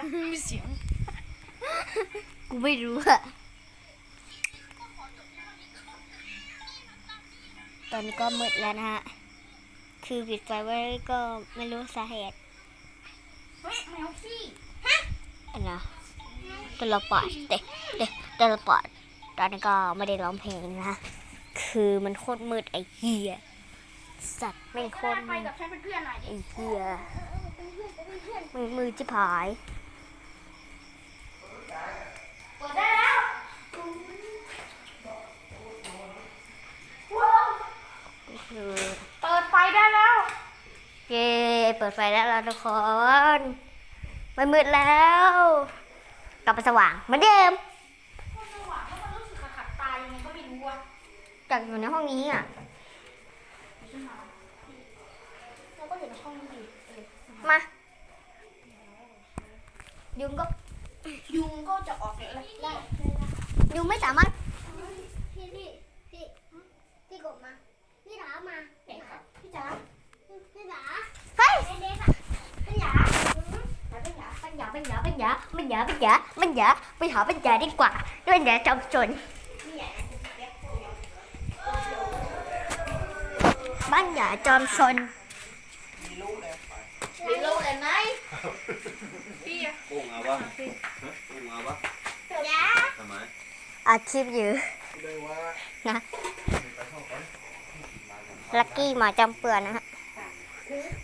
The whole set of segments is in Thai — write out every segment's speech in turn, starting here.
ล่ะมีเสียง กูไม่รู้อะตอนนี้ก็มืดแล้วนะฮะ คือปิดไฟไว้ก็ไม่รู้สาเหตุเฮ้ยแมวขี้อันนะตลปอดเด็กเด็กตลปอดตอนนี้ก็ไม่ได้ร้องเพลงนะฮะคือมันโคตรมืดไอ้เหี้ย สัตว์ไม่งโคตรไปมืดกับฉันเป็นเพื่อนหน่อยดิไอ้เหี้ยมือมือจิผาย เปิดได้แล้ว คือ เปิดไฟได้แล้ว เย้เปิดไฟแล้วล่ะทุกคนมันมืดแล้ว กลับมาสว่างเหมือนเดิมสว่างแล้วมันรู้สึกขัดๆตายังไงก็ไม่รู้อะจากอยู่ในห้องนี้อะเราก็อยู่ในห้องนี้ดิเออมา ยุงก็ยุงก็จะออกแล้วได้ยุงไม่สามารถ พี่พี่พี่พี่กบมา พี่ถามมา เด็กครับพี่จ๋า พี่จ๋า เฮ้ย เด็กๆอะ พี่จ๋าพี่จ๋า ปัญญาปัญญาปัญญาปัญญาปัญญาปัญญาไปหาปัญญาดีกว่าด้วยปัญญาจอมจนปัญญาจอมชนมีลูกเลยไหมพี่อะโป่งเอาปะฮะโป่งเอาปะจ๋าทำไมอาชีพอยู่นะลักกี้หมาจำเปื่อนนะฮะ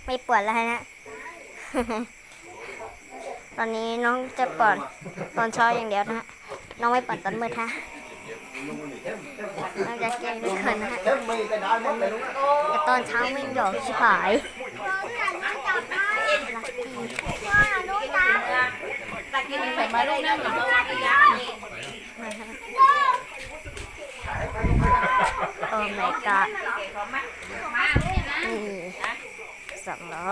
ไม่เปื่อนแล้วฮะ ตอนนี้น้องจะเปิดตอนเช้าอย่างเดียวนะฮะ น้องไม่เปิดตอนมืดฮะน้องจะเก่งไม่เกินนะฮะแต่ตอนเช้าไม่หยอกชิบหายพ่อพี่หนูจับมาพ่อหนูจับตะกี้ใส่มาลูกนั่งอยู่แล้วพี่จ๋าโอ้ my god มาเนี่ยนะนี่สองล้อ